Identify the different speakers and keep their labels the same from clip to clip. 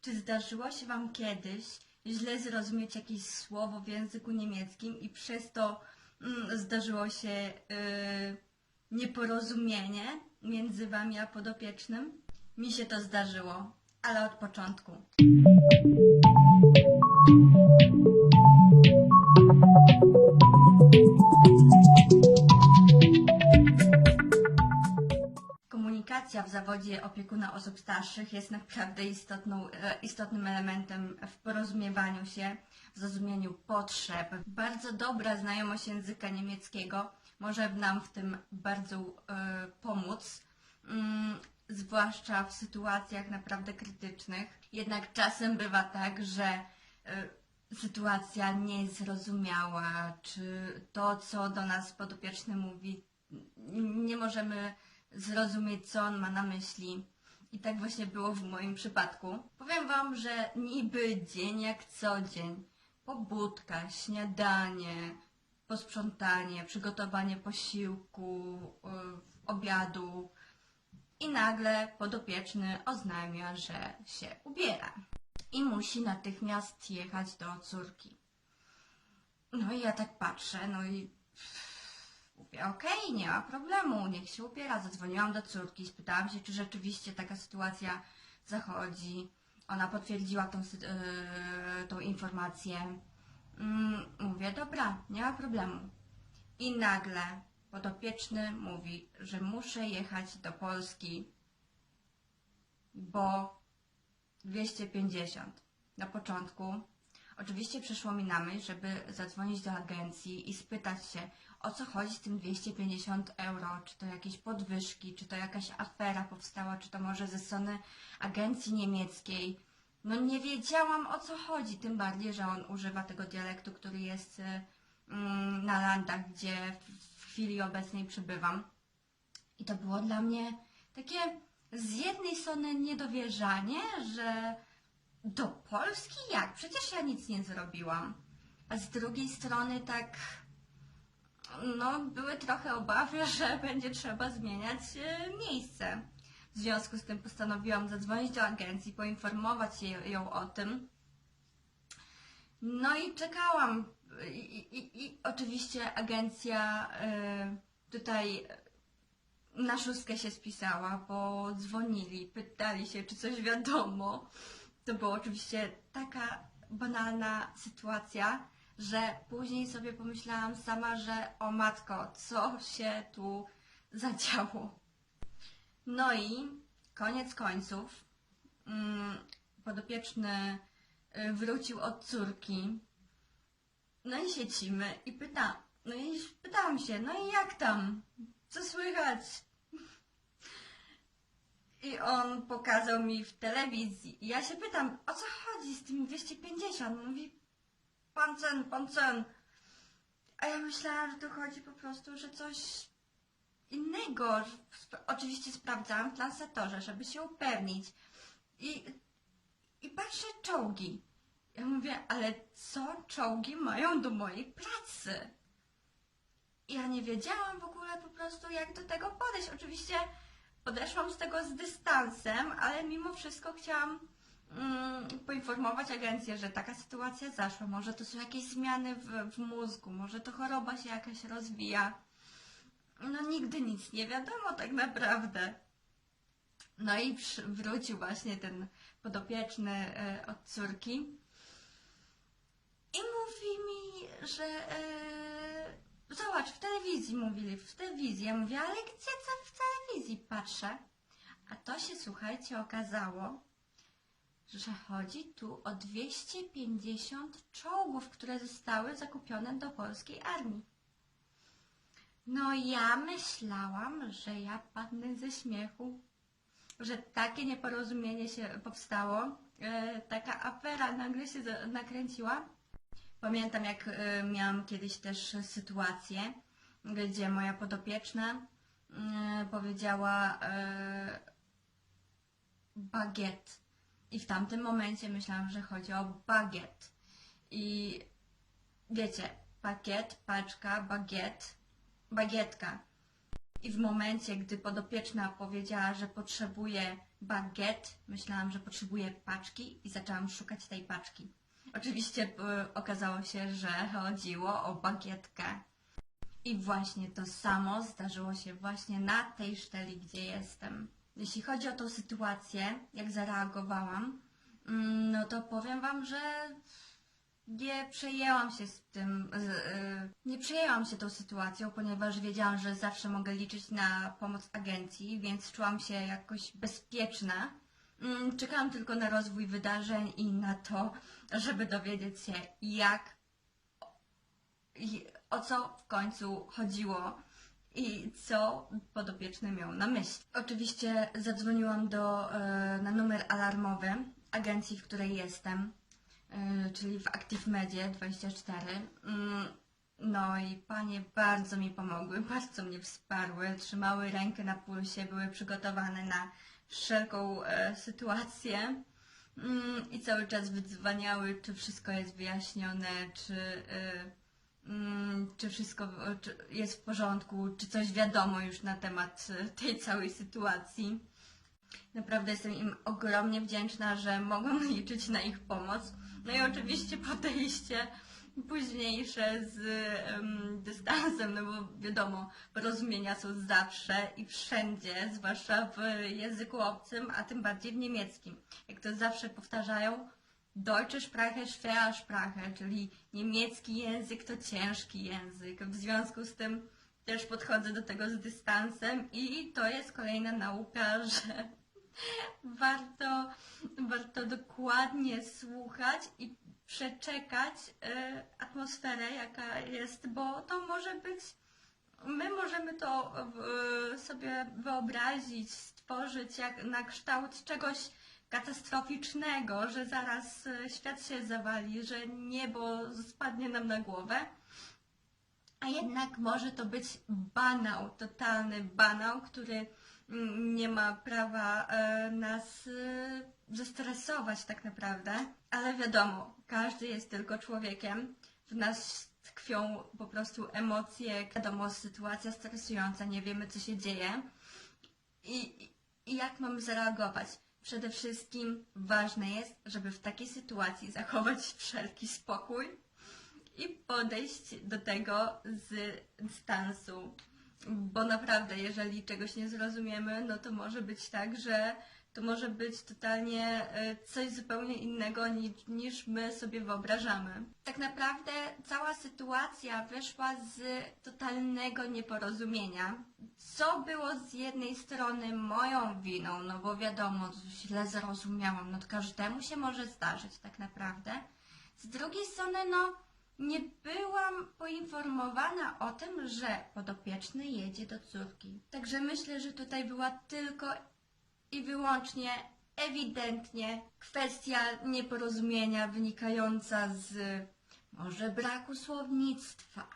Speaker 1: Czy zdarzyło się Wam kiedyś źle zrozumieć jakieś słowo w języku niemieckim i przez to mm, zdarzyło się yy, nieporozumienie między Wami a podopiecznym? Mi się to zdarzyło, ale od początku. W zawodzie opiekuna osób starszych jest naprawdę istotną, e, istotnym elementem w porozumiewaniu się, w zrozumieniu potrzeb. Bardzo dobra znajomość języka niemieckiego może nam w tym bardzo e, pomóc, mm, zwłaszcza w sytuacjach naprawdę krytycznych. Jednak czasem bywa tak, że e, sytuacja nie jest zrozumiała, czy to, co do nas podopieczny mówi, nie możemy zrozumieć, co on ma na myśli. I tak właśnie było w moim przypadku. Powiem Wam, że niby dzień jak co dzień. Pobudka, śniadanie, posprzątanie, przygotowanie posiłku, yy, obiadu. I nagle podopieczny oznajmia, że się ubiera. I musi natychmiast jechać do córki. No i ja tak patrzę, no i Okej, nie ma problemu, niech się ubiera. Zadzwoniłam do córki, spytałam się, czy rzeczywiście taka sytuacja zachodzi. Ona potwierdziła tą, yy, tą informację. Mm, mówię, dobra, nie ma problemu. I nagle podopieczny mówi, że muszę jechać do Polski, bo 250 na początku. Oczywiście przyszło mi na myśl, żeby zadzwonić do agencji i spytać się, o co chodzi z tym 250 euro, czy to jakieś podwyżki, czy to jakaś afera powstała, czy to może ze strony agencji niemieckiej. No nie wiedziałam o co chodzi, tym bardziej, że on używa tego dialektu, który jest y, mm, na landach, gdzie w- chwili obecnej przybywam. I to było dla mnie takie z jednej strony niedowierzanie, że do Polski jak? Przecież ja nic nie zrobiłam. A z drugiej strony tak, no, były trochę obawy, że będzie trzeba zmieniać e, miejsce. W związku z tym postanowiłam zadzwonić do agencji, poinformować ją o tym. No i czekałam. I, i, i oczywiście agencja e, tutaj na szóstkę się spisała, bo dzwonili, pytali się, czy coś wiadomo. To była oczywiście taka banalna sytuacja, że później sobie pomyślałam sama, że o matko, co się tu zadziało. No i koniec końców mm, podopieczny y, wrócił od córki. No i siedzimy i pyta, no i pytałam się, no i jak tam? Co słychać? I on pokazał mi w telewizji. Ja się pytam, o co chodzi z tym 250? Mówi, pan cen, pan cen. A ja myślałam, że tu chodzi po prostu, że coś innego. Oczywiście sprawdzałam w translatorze, żeby się upewnić. I, I patrzę czołgi. Ja mówię, ale co czołgi mają do mojej pracy? Ja nie wiedziałam w ogóle po prostu, jak do tego podejść. Oczywiście podeszłam z tego z dystansem, ale mimo wszystko chciałam mm, poinformować agencję, że taka sytuacja zaszła. Może to są jakieś zmiany w, w mózgu, może to choroba się jakaś rozwija. No nigdy nic nie wiadomo tak naprawdę. No i wrócił właśnie ten podopieczny e, od córki i mówi mi, że e, zobacz, w telewizji mówili, w telewizji. Ja mówię, ale gdzie co w telewizji patrzę? A to się, słuchajcie, okazało, że chodzi tu o 250 czołgów, które zostały zakupione do polskiej armii. No ja myślałam, że ja padnę ze śmiechu, że takie nieporozumienie się powstało, e, taka afera nagle się nakręciła. Pamiętam, jak e, miałam kiedyś też sytuację, gdzie moja podopieczna e, powiedziała bagiet. I w tamtym momencie myślałam, że chodzi o bagiet. I wiecie, pakiet, paczka, bagiet, bagietka. I w momencie, gdy podopieczna powiedziała, że potrzebuje bagiet. Myślałam, że potrzebuję paczki i zaczęłam szukać tej paczki. Oczywiście y, okazało się, że chodziło o bagietkę. I właśnie to samo zdarzyło się właśnie na tej szteli, gdzie jestem. Jeśli chodzi o tą sytuację, jak zareagowałam, mm, no to powiem Wam, że nie przejęłam się z tym, y, nie przejęłam się tą sytuacją, ponieważ wiedziałam, że zawsze mogę liczyć na pomoc agencji, więc czułam się jakoś bezpieczna. Mm, Czekałam tylko na rozwój wydarzeń i na to, żeby dowiedzieć się, jak o co w końcu chodziło i co podopieczny miał na myśli. Oczywiście zadzwoniłam do, e, na numer alarmowy agencji, w której jestem, e, czyli w Active Medzie 24. Mm, No i panie bardzo mi pomogły, bardzo mnie wsparły, trzymały rękę na pulsie, były przygotowane na wszelką e, sytuację. Mm, I cały czas wydzwaniały, czy wszystko jest wyjaśnione, czy, mm, czy wszystko jest w porządku, czy coś wiadomo już na temat y, tej całej sytuacji. Naprawdę jestem im ogromnie wdzięczna, że mogłam liczyć na ich pomoc. No i oczywiście podejście późniejsze z em, dystansem, no bo wiadomo, porozumienia są zawsze i wszędzie, zwłaszcza w języku obcym, a tym bardziej w niemieckim. Jak to zawsze powtarzają, Deutsche Sprache, schwere Sprache, czyli niemiecki język to ciężki język. W związku z tym też podchodzę do tego z dystansem i to jest kolejna nauka, że warto, warto dokładnie słuchać i przeczekać e, atmosferę, jaka jest, bo to może być, my możemy to e, sobie wyobrazić, stworzyć jak na kształt czegoś katastroficznego, że zaraz e, świat się zawali, że niebo spadnie nam na głowę. A jednak może to być banał, totalny banał, który mm, nie ma prawa e, nas e, zestresować tak naprawdę. Ale wiadomo, każdy jest tylko człowiekiem. W nas tkwią po prostu emocje, wiadomo, sytuacja stresująca, nie wiemy co się dzieje. I, I jak mamy zareagować? Przede wszystkim ważne jest, żeby w takiej sytuacji zachować wszelki spokój i podejść do tego z dystansu. Bo naprawdę, jeżeli czegoś nie zrozumiemy, no to może być tak, że to może być totalnie e, coś zupełnie innego niż, niż my sobie wyobrażamy. Tak naprawdę cała sytuacja wyszła z totalnego nieporozumienia, co było z jednej strony moją winą, no bo wiadomo, źle zrozumiałam, no każdemu się może zdarzyć tak naprawdę. Z drugiej strony, no nie byłam poinformowana o tym, że podopieczny jedzie do córki. Także myślę, że tutaj była tylko i wyłącznie ewidentnie kwestia nieporozumienia wynikająca z może braku słownictwa,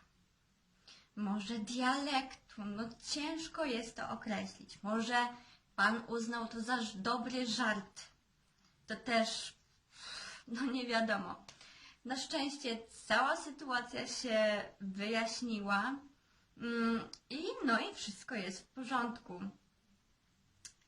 Speaker 1: może dialektu. No ciężko jest to określić. Może pan uznał to za dobry żart. To też no nie wiadomo. Na szczęście cała sytuacja się wyjaśniła mm, i no i wszystko jest w porządku.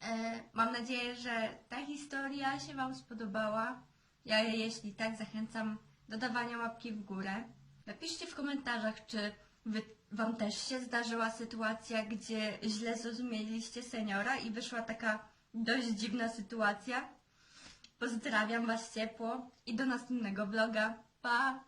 Speaker 1: E, Mam nadzieję, że ta historia się Wam spodobała. Ja jeśli tak, zachęcam do dawania łapki w górę. Napiszcie w komentarzach, czy wy, Wam też się zdarzyła sytuacja, gdzie źle zrozumieliście seniora i wyszła taka dość dziwna sytuacja. Pozdrawiam Was ciepło i do następnego vloga. Pa!